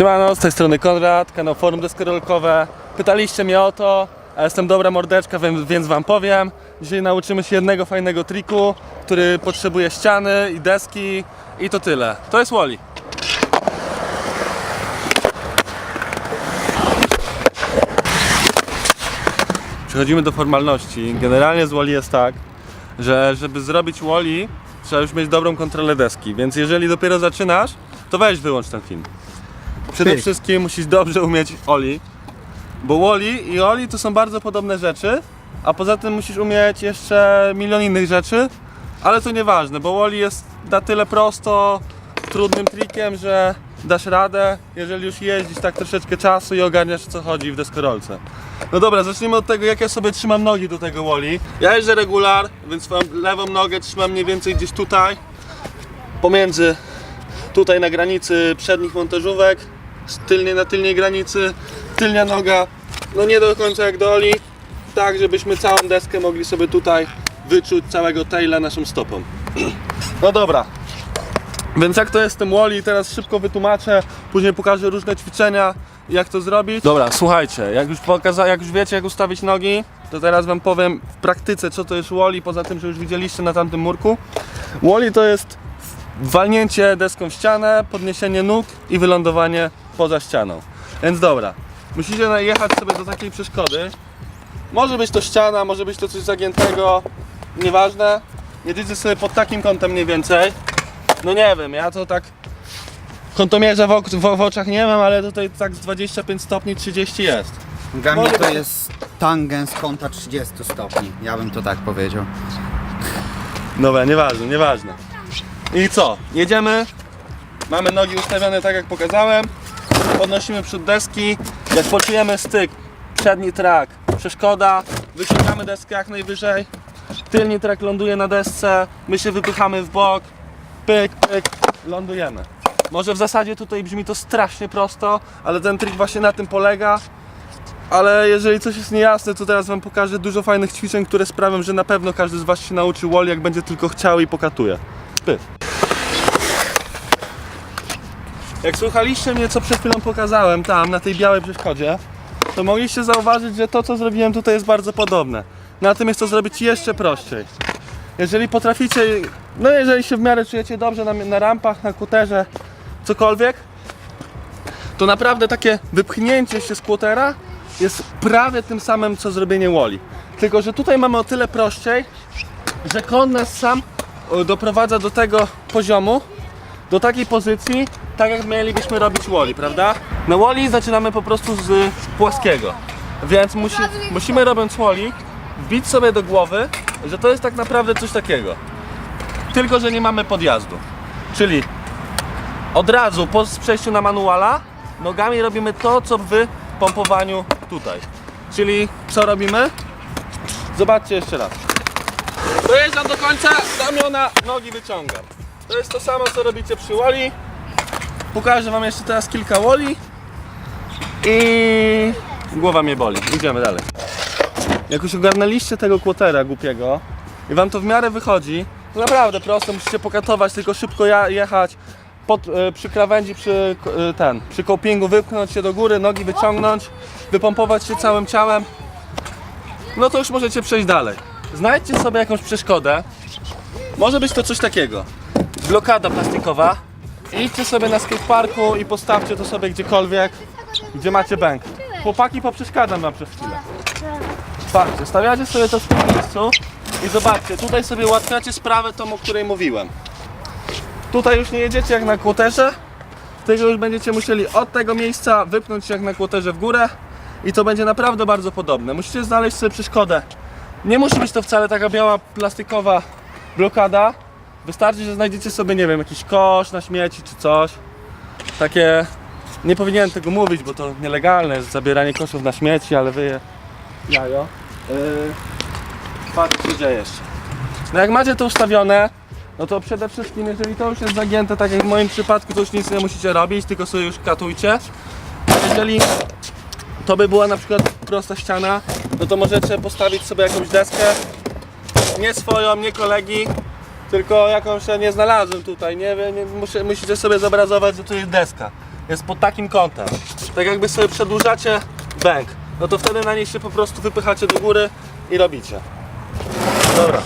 Siemano, z tej strony Konrad, kanał Forum Deskorolkowe. Pytaliście mnie o to, a jestem dobra mordeczka, więc, wam powiem. Dzisiaj nauczymy się jednego fajnego triku, który potrzebuje ściany i deski i to tyle. To jest Wally. Przechodzimy do formalności. Generalnie z Wally jest tak, że żeby zrobić Wally, trzeba już mieć dobrą kontrolę deski, więc jeżeli dopiero zaczynasz, to weź wyłącz ten film. Przede Pyk. wszystkim musisz dobrze umieć Oli, bo Wally i Oli to są bardzo podobne rzeczy, a poza tym musisz umieć jeszcze milion innych rzeczy, ale to nieważne, bo Wally jest na tyle prosto, trudnym trikiem, że dasz radę, jeżeli już jeździsz tak troszeczkę czasu i ogarniasz co chodzi w deskorolce. No dobra, zacznijmy od tego, jak ja sobie trzymam nogi do tego Wally. Ja jeżdżę regular, więc swoją lewą nogę trzymam mniej więcej gdzieś tutaj, pomiędzy tutaj na granicy przednich montażówek, tylnie na tylnej granicy, tylnia noga, no nie do końca jak do Oli, tak żebyśmy całą deskę mogli sobie tutaj wyczuć całego taila naszą stopą. No dobra, więc jak to jest tym Wally, teraz szybko wytłumaczę, później pokażę różne ćwiczenia, jak to zrobić. Dobra, słuchajcie, jak już, pokaza- jak już wiecie jak ustawić nogi, to teraz wam powiem w praktyce co to jest Wally, poza tym, że już widzieliście na tamtym murku. Wally to jest walnięcie deską w ścianę, podniesienie nóg i wylądowanie poza ścianą. Więc dobra, musicie najechać sobie do takiej przeszkody. Może być to ściana, może być to coś zagiętego, nieważne. Jedziecie sobie pod takim kątem mniej więcej. No nie wiem, ja to tak kątomierza w, ok- w, w oczach nie mam, ale tutaj tak z 25 stopni 30 jest. Dla mnie to jest tangens kąta 30 stopni. Ja bym to tak powiedział. Dobra, nieważne, nieważne. I co? Jedziemy. Mamy nogi ustawione tak jak pokazałem. Podnosimy przód deski. Jak poczujemy styk, przedni trak, przeszkoda, wyciągamy deskę jak najwyżej. Tylni trak ląduje na desce, my się wypychamy w bok. Pyk, pyk, lądujemy. Może w zasadzie tutaj brzmi to strasznie prosto, ale ten trik właśnie na tym polega. Ale jeżeli coś jest niejasne, to teraz Wam pokażę dużo fajnych ćwiczeń, które sprawią, że na pewno każdy z Was się nauczy wall, jak będzie tylko chciał i pokatuje. Pyk. Jak słuchaliście mnie, co przed chwilą pokazałem tam, na tej białej przeszkodzie, to mogliście zauważyć, że to, co zrobiłem tutaj jest bardzo podobne. Natomiast to zrobić jeszcze prościej. Jeżeli potraficie, no jeżeli się w miarę czujecie dobrze na, na rampach, na kuterze, cokolwiek, to naprawdę takie wypchnięcie się z kłotera jest prawie tym samym co zrobienie woli. Tylko, że tutaj mamy o tyle prościej, że kon nas sam o, doprowadza do tego poziomu, do takiej pozycji, tak jak mielibyśmy robić woli, prawda? Na woli zaczynamy po prostu z płaskiego. Więc musi, musimy robiąc woli wbić sobie do głowy, że to jest tak naprawdę coś takiego. Tylko, że nie mamy podjazdu. Czyli od razu po przejściu na manuala nogami robimy to, co w pompowaniu tutaj. Czyli co robimy? Zobaczcie jeszcze raz. Dojeżdżam do końca, ramiona, nogi wyciągam. To jest to samo, co robicie przy woli. Pokażę wam jeszcze teraz kilka woli. I głowa mnie boli. Idziemy dalej. Jak już ogarnęliście tego kłotera głupiego i wam to w miarę wychodzi, to naprawdę prosto, musicie pokatować, tylko szybko jechać pod, e, przy krawędzi, przy, e, ten, przy copingu, wypchnąć się do góry, nogi wyciągnąć, wypompować się całym ciałem. No to już możecie przejść dalej. Znajdźcie sobie jakąś przeszkodę. Może być to coś takiego. Blokada plastikowa. Idźcie sobie na skateparku i postawcie to sobie gdziekolwiek, gdzie macie bęk. Chłopaki, poprzeszkadzam wam przez chwilę. Patrzcie, stawiacie sobie to w tym miejscu i zobaczcie, tutaj sobie ułatwiacie sprawę tą, o której mówiłem. Tutaj już nie jedziecie jak na kłoterze, tylko już będziecie musieli od tego miejsca wypnąć się jak na kłoterze w górę i to będzie naprawdę bardzo podobne. Musicie znaleźć sobie przeszkodę. Nie musi być to wcale taka biała plastikowa blokada. Wystarczy, że znajdziecie sobie, nie wiem, jakiś kosz na śmieci czy coś. Takie... Nie powinienem tego mówić, bo to nielegalne jest zabieranie koszów na śmieci, ale wy je jajo. Yy, patrzcie, co dzieje jeszcze. No jak macie to ustawione, no to przede wszystkim, jeżeli to już jest zagięte, tak jak w moim przypadku, to już nic nie musicie robić, tylko sobie już katujcie. A jeżeli to by była na przykład prosta ściana, no to możecie postawić sobie jakąś deskę, nie swoją, nie kolegi, tylko jakąś ja nie znalazłem tutaj, nie wiem, muszę, musicie sobie zobrazować, że to jest deska. jest pod takim kątem. Tak jakby sobie przedłużacie bęk. No to wtedy na niej się po prostu wypychacie do góry i robicie. Dobra.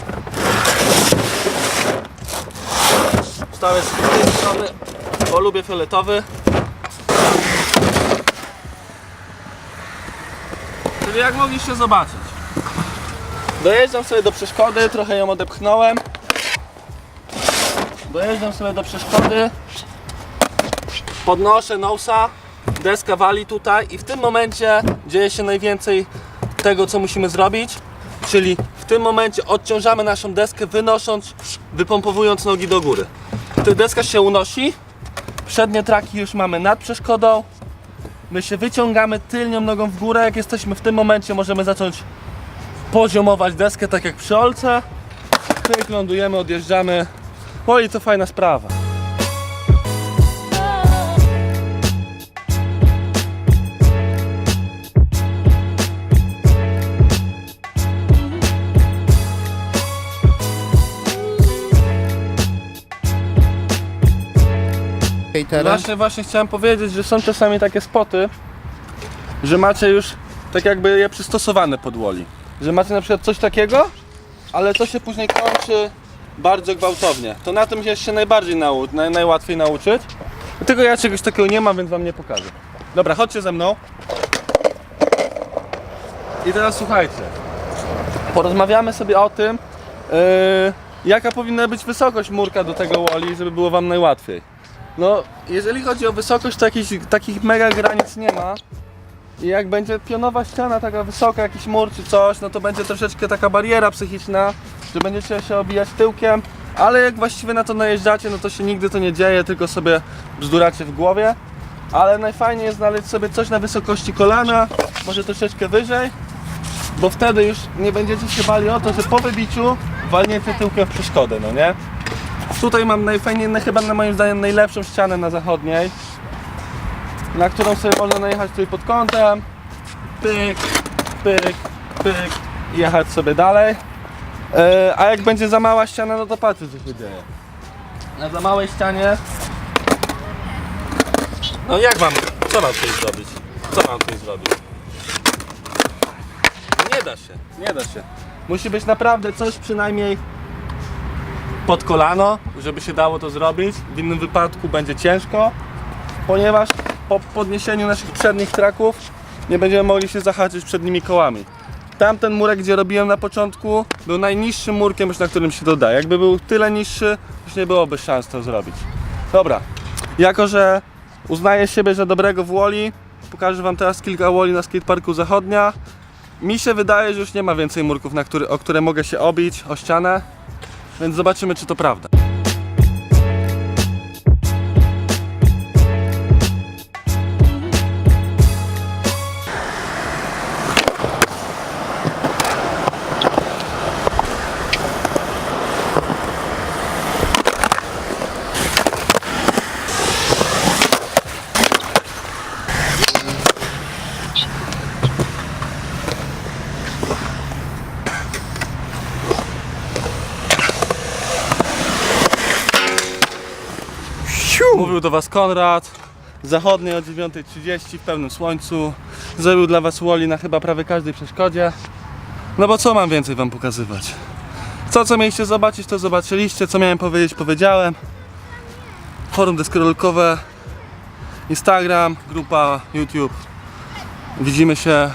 Stawię z tej strony, bo lubię fioletowy. Czyli jak mogliście zobaczyć. Dojeżdżam sobie do przeszkody, trochę ją odepchnąłem. Dojeżdżam sobie do przeszkody. Podnoszę nosa, deska wali tutaj i w tym momencie dzieje się najwięcej tego, co musimy zrobić. Czyli w tym momencie odciążamy naszą deskę, wynosząc, wypompowując nogi do góry. Wtedy deska się unosi, przednie traki już mamy nad przeszkodą. My się wyciągamy tylnią nogą w górę. Jak jesteśmy w tym momencie, możemy zacząć poziomować deskę tak jak przy olce. Pyk, lądujemy, odjeżdżamy. O i to fajna sprawa. Właśnie, właśnie chciałem powiedzieć, że są czasami takie spoty, że macie już tak jakby je przystosowane pod woli. Że macie na przykład coś takiego, ale to się później kończy bardzo gwałtownie. To na tym się najbardziej nau naj, najłatwiej nauczyć. Tylko ja czegoś takiego nie mam, więc wam nie pokażę. Dobra, chodźcie ze mną. I teraz słuchajcie. Porozmawiamy sobie o tym, yy, jaka powinna być wysokość murka do tego woli, żeby było wam najłatwiej. No, jeżeli chodzi o wysokość, to jakichś takich mega granic nie ma. I jak będzie pionowa ściana taka wysoka, jakiś mur czy coś, no to będzie troszeczkę taka bariera psychiczna, że będziecie się obijać tyłkiem, ale jak właściwie na to najeżdżacie, no to się nigdy to nie dzieje, tylko sobie bzduracie w głowie. Ale najfajniej jest znaleźć sobie coś na wysokości kolana, może troszeczkę wyżej, bo wtedy już nie będziecie się bali o to, że po wybiciu walniecie tyłkiem w przeszkodę, no nie? Tutaj mam najfajniej, no chyba na moim zdaniem najlepszą ścianę na zachodniej, na którą sobie można najechać tutaj pod kątem, pyk, pyk, pyk i jechać sobie dalej. E, a jak będzie za mała ściana, no to patrzcie co się dzieje. Na za małej ścianie... No jak wam, co mam tutaj zrobić? Co mam tutaj zrobić? Nie da się, nie da się. Musi być naprawdę coś przynajmniej pod kolano, żeby się dało to zrobić. W innym wypadku będzie ciężko, ponieważ po podniesieniu naszych przednich traków nie będziemy mogli się zahaczyć przednimi kołami. Tamten murek, gdzie robiłem na początku, był najniższym murkiem, już na którym się doda. Jakby był tyle niższy, już nie byłoby szans to zrobić. Dobra, jako że uznaję siebie za dobrego w Woli, pokażę Wam teraz kilka Woli na skateparku Zachodnia. Mi się wydaje, że już nie ma więcej murków, na który, o które mogę się obić, o ścianę. Więc zobaczymy, czy to prawda. Mówił do Was Konrad. Zachodniej o 9.30 w pełnym słońcu. Zrobił dla Was Woli na chyba prawie każdej przeszkodzie. No bo co mam więcej Wam pokazywać? Co, co mieliście zobaczyć, to zobaczyliście. Co miałem powiedzieć, powiedziałem. Forum deskorolkowe, Instagram, grupa YouTube. Widzimy się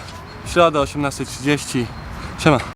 w środę o 18.30. Siema.